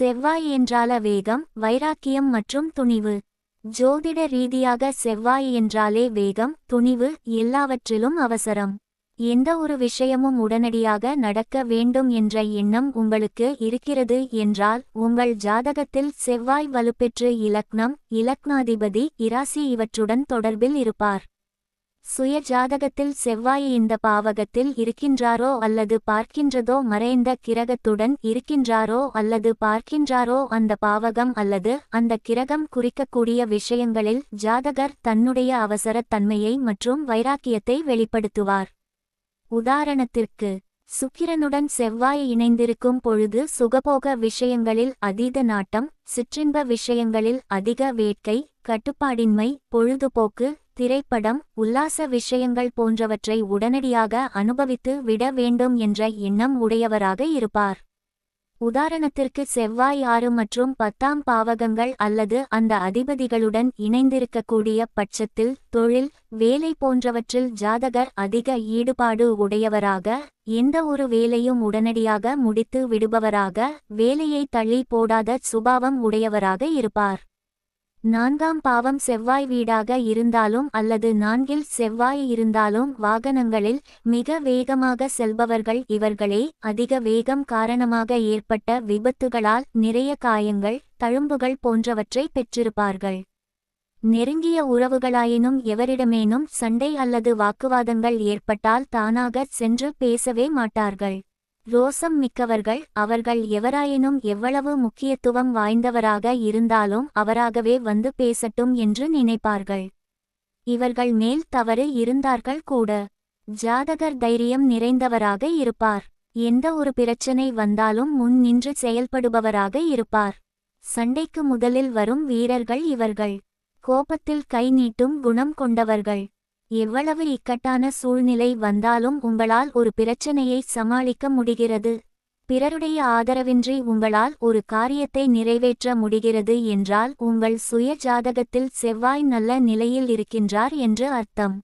செவ்வாய் என்றால வேகம் வைராக்கியம் மற்றும் துணிவு. ஜோதிட ரீதியாக செவ்வாய் என்றாலே வேகம் துணிவு எல்லாவற்றிலும் அவசரம். எந்த ஒரு விஷயமும் உடனடியாக நடக்க வேண்டும் என்ற எண்ணம் உங்களுக்கு இருக்கிறது என்றால் உங்கள் ஜாதகத்தில் செவ்வாய் வலுப்பெற்று இலக்னம் இலக்னாதிபதி இராசி இவற்றுடன் தொடர்பில் இருப்பார். சுய ஜாதகத்தில் செவ்வாய் இந்த பாவகத்தில் இருக்கின்றாரோ அல்லது பார்க்கின்றதோ மறைந்த கிரகத்துடன் இருக்கின்றாரோ அல்லது பார்க்கின்றாரோ அந்த பாவகம் அல்லது அந்த கிரகம் குறிக்கக்கூடிய விஷயங்களில் ஜாதகர் தன்னுடைய அவசரத் தன்மையை மற்றும் வைராக்கியத்தை வெளிப்படுத்துவார். உதாரணத்திற்கு சுக்கிரனுடன் செவ்வாய் இணைந்திருக்கும் பொழுது சுகபோக விஷயங்களில் அதீத நாட்டம் சிற்றின்ப விஷயங்களில் அதிக வேட்கை கட்டுப்பாடின்மை பொழுதுபோக்கு திரைப்படம் உல்லாச விஷயங்கள் போன்றவற்றை உடனடியாக அனுபவித்து விட வேண்டும் என்ற எண்ணம் உடையவராக இருப்பார். உதாரணத்திற்கு செவ்வாய் ஆறு மற்றும் பத்தாம் பாவகங்கள் அல்லது அந்த அதிபதிகளுடன் இணைந்திருக்கக்கூடிய பட்சத்தில் தொழில் வேலை போன்றவற்றில் ஜாதகர் அதிக ஈடுபாடு உடையவராக எந்த ஒரு வேலையும் உடனடியாக முடித்து விடுபவராக வேலையை தள்ளி போடாத சுபாவம் உடையவராக இருப்பார். நான்காம் பாவம் செவ்வாய் வீடாக இருந்தாலும் அல்லது நான்கில் செவ்வாய் இருந்தாலும் வாகனங்களில் மிக வேகமாக செல்பவர்கள் இவர்களே அதிக வேகம் காரணமாக ஏற்பட்ட விபத்துகளால் நிறைய காயங்கள் தழும்புகள் போன்றவற்றை பெற்றிருப்பார்கள். நெருங்கிய உறவுகளாயினும் எவரிடமேனும் சண்டை அல்லது வாக்குவாதங்கள் ஏற்பட்டால் தானாக சென்று பேசவே மாட்டார்கள். ரோசம் மிக்கவர்கள் அவர்கள் எவராயினும் எவ்வளவு முக்கியத்துவம் வாய்ந்தவராக இருந்தாலும் அவராகவே வந்து பேசட்டும் என்று நினைப்பார்கள். இவர்கள் மேல் தவறு இருந்தார்கள் கூட. ஜாதகர் தைரியம் நிறைந்தவராக இருப்பார். எந்த ஒரு பிரச்சனை வந்தாலும் முன் நின்று செயல்படுபவராக இருப்பார். சண்டைக்கு முதலில் வரும் வீரர்கள் இவர்கள். கோபத்தில் கை நீட்டும் குணம் கொண்டவர்கள். எவ்வளவு இக்கட்டான சூழ்நிலை வந்தாலும் உங்களால் ஒரு பிரச்சனையை சமாளிக்க முடிகிறது. பிறருடைய ஆதரவின்றி உங்களால் ஒரு காரியத்தை நிறைவேற்ற முடிகிறது என்றால் உங்கள் சுய ஜாதகத்தில் செவ்வாய் நல்ல நிலையில் இருக்கின்றார் என்று அர்த்தம்.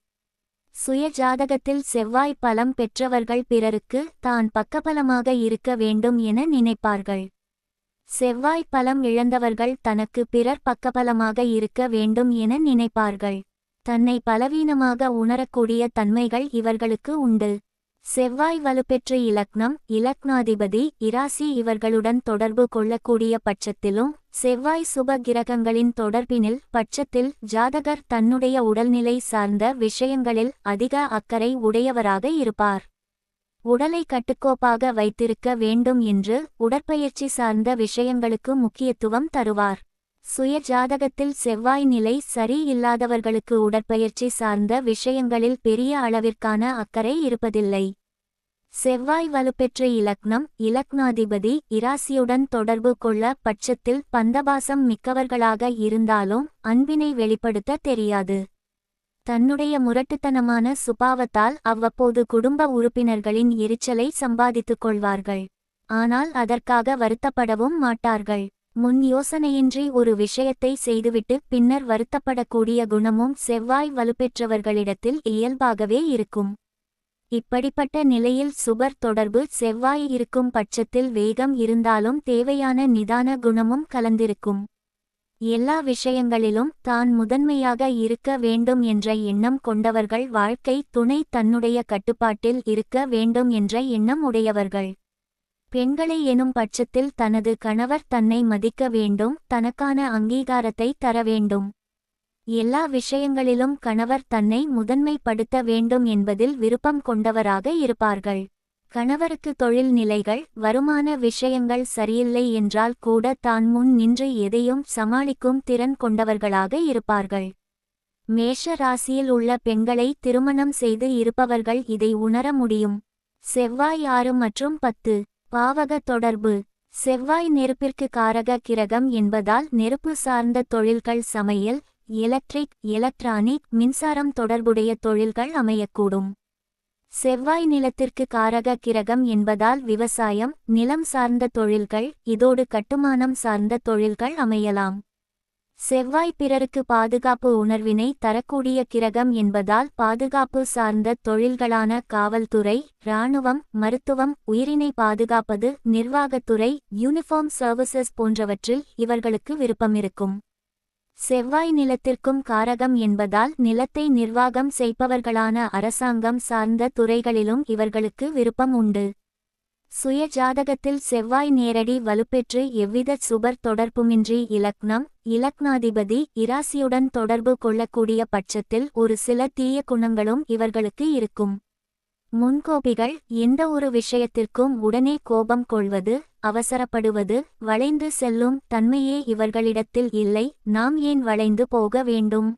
சுய ஜாதகத்தில் செவ்வாய் பலம் பெற்றவர்கள் பிறருக்கு தான் பக்கபலமாக இருக்க வேண்டும் என நினைப்பார்கள். செவ்வாய் பலம் இழந்தவர்கள் தனக்கு பிறர் பக்கபலமாக இருக்க வேண்டும் என நினைப்பார்கள். தன்னை பலவீனமாக உணரக்கூடிய தன்மைகள் இவர்களுக்கு உண்டு. செவ்வாய் வலுப்பெற்ற இலக்னம் இலக்னாதிபதி இராசி இவர்களுடன் தொடர்பு கொள்ளக்கூடிய பட்சத்திலும் செவ்வாய் சுப கிரகங்களின் தொடர்பினில் பட்சத்தில் ஜாதகர் தன்னுடைய உடல்நிலை சார்ந்த விஷயங்களில் அதிக அக்கறை உடையவராக இருப்பார். உடலை கட்டுக்கோப்பாக வைத்திருக்க வேண்டும் என்று உடற்பயிற்சி சார்ந்த விஷயங்களுக்கு முக்கியத்துவம் தருவார். சுய ஜாதகத்தில் செவ்வாய் நிலை சரி இல்லாதவர்களுக்கு உடற்பயிற்சி சார்ந்த விஷயங்களில் பெரிய அளவிற்கான அக்கறை இருப்பதில்லை. செவ்வாய் வலுப்பெற்ற இலக்னம் இலக்னாதிபதி இராசியுடன் தொடர்பு கொள்ள பட்சத்தில் பந்தபாசம் மிக்கவர்களாக இருந்தாலும் அன்பினை வெளிப்படுத்த தெரியாது. தன்னுடைய முரட்டுத்தனமான சுபாவத்தால் அவ்வப்போது குடும்ப உறுப்பினர்களின் எரிச்சலை சம்பாதித்துக் கொள்வார்கள். ஆனால் அதற்காக வருத்தப்படவும் மாட்டார்கள். முன் யோசனையின்றி ஒரு விஷயத்தை செய்துவிட்டு பின்னர் வருத்தப்படக்கூடிய குணமும் செவ்வாய் வலுப்பெற்றவர்களிடத்தில் இயல்பாகவே இருக்கும். இப்படிப்பட்ட நிலையில் சுபர் தொடர்பு செவ்வாய் இருக்கும் பட்சத்தில் வேகம் இருந்தாலும் தேவையான நிதான குணமும் கலந்திருக்கும். எல்லா விஷயங்களிலும் தான் முதன்மையாக இருக்க வேண்டும் என்ற எண்ணம் கொண்டவர்கள் வாழ்க்கை துணை தன்னுடைய கட்டுப்பாட்டில் இருக்க வேண்டும் என்ற எண்ணம் உடையவர்கள். பெண்களை எனும் பட்சத்தில் தனது கணவர் தன்னை மதிக்க வேண்டும் தனக்கான அங்கீகாரத்தை தர வேண்டும். எல்லா விஷயங்களிலும் கணவர் தன்னை முதன்மைப்படுத்த வேண்டும் என்பதில் விருப்பம் கொண்டவராக இருப்பார்கள். கணவருக்கு தொழில் நிலைகள் வருமான விஷயங்கள் சரியில்லை என்றால் கூட தான் முன் நின்று எதையும் சமாளிக்கும் திறன் கொண்டவர்களாக இருப்பார்கள். மேஷ ராசியில் உள்ள பெண்களை திருமணம் செய்து இருப்பவர்கள் இதை உணர முடியும். செவ்வாய் ஆறு மற்றும் பத்து. பாவக தொடர்பு. செவ்வாய் நெருப்பிற்கு காரக கிரகம் என்பதால் நெருப்பு சார்ந்த தொழில்கள் சமையல் எலக்ட்ரிக் எலக்ட்ரானிக் மின்சாரம் தொடர்புடைய தொழில்கள் அமையக்கூடும். செவ்வாய் நிலத்திற்கு காரக கிரகம் என்பதால் விவசாயம் நிலம் சார்ந்த தொழில்கள் இதோடு கட்டுமானம் சார்ந்த தொழில்கள் அமையலாம். செவ்வாய் பிறருக்கு பாதுகாப்பு உணர்வினை தரக்கூடிய கிரகம் என்பதால் பாதுகாப்பு சார்ந்த தொழில்களான காவல்துறை இராணுவம் மருத்துவம் உயிரினை பாதுகாப்பது நிர்வாகத்துறை யூனிஃபார்ம் சர்வீசஸ் போன்றவற்றில் இவர்களுக்கு விருப்பமிருக்கும். செவ்வாய் நிலத்திற்கும் காரகம் என்பதால் நிலத்தை நிர்வாகம் செய்பவர்களான அரசாங்கம் சார்ந்த துறைகளிலும் இவர்களுக்கு விருப்பம் உண்டு. சுய ஜாதகத்தில் செவ்வாய் நேரடி வலுப்பெற்று எவ்வித சுபர் தொடர்புமின்றி இலக்னம் இலக்னாதிபதி இராசியுடன் தொடர்பு கொள்ளக்கூடிய பட்சத்தில் ஒரு சில தீய குணங்களும் இவர்களுக்கு இருக்கும். முன்கோபிகள் எந்த ஒரு விஷயத்திற்கும் உடனே கோபம் கொள்வது அவசரப்படுவது வளைந்து செல்லும் தன்மையே இவர்களிடத்தில் இல்லை நாம் ஏன் வளைந்து போக வேண்டும்?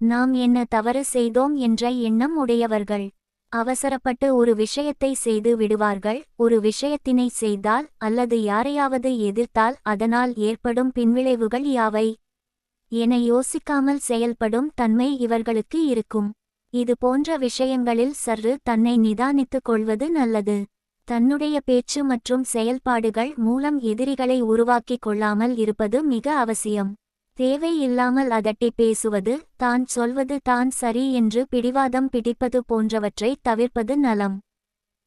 நாம் என்ன தவறு செய்தோம் என்ற எண்ணம் உடையவர்கள். அவசரப்பட்டு ஒரு விஷயத்தை செய்து விடுவார்கள். ஒரு விஷயத்தினை செய்தால் அல்லது யாரையாவது எதிர்த்தால் அதனால் ஏற்படும் பின்விளைவுகள் யாவை? என யோசிக்காமல் செயல்படும் தன்மை இவர்களுக்கு இருக்கும். இது போன்ற விஷயங்களில் சற்று தன்னை நிதானித்துக் கொள்வது நல்லது. தன்னுடைய பேச்சு மற்றும் செயல்பாடுகள் மூலம் எதிரிகளை உருவாக்கிக் கொள்ளாமல் இருப்பது மிக அவசியம். தேவையில்லாமல் அதட்டி பேசுவது தான் சொல்வது தான் சரி என்று பிடிவாதம் பிடிப்பது போன்றவற்றை தவிர்ப்பது நலம்.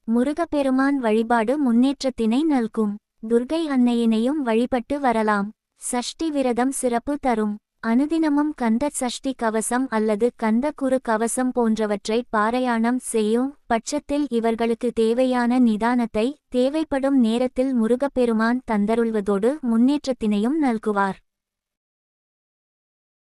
முருகப்பெருமான் வழிபாடு முன்னேற்றத்தினை நல்கும். துர்கை அன்னையினையும் வழிபட்டு வரலாம். சஷ்டி விரதம் சிறப்பு தரும். அனுதினமும் கந்த சஷ்டி கவசம் அல்லது கந்த குரு கவசம் போன்றவற்றை பாராயணம் செய்யும் பட்சத்தில் இவர்களுக்கு தேவையான நிதானத்தை தேவைப்படும் நேரத்தில் முருகப்பெருமான் தந்தருள்வதோடு முன்னேற்றத்தினையும் நல்குவார்.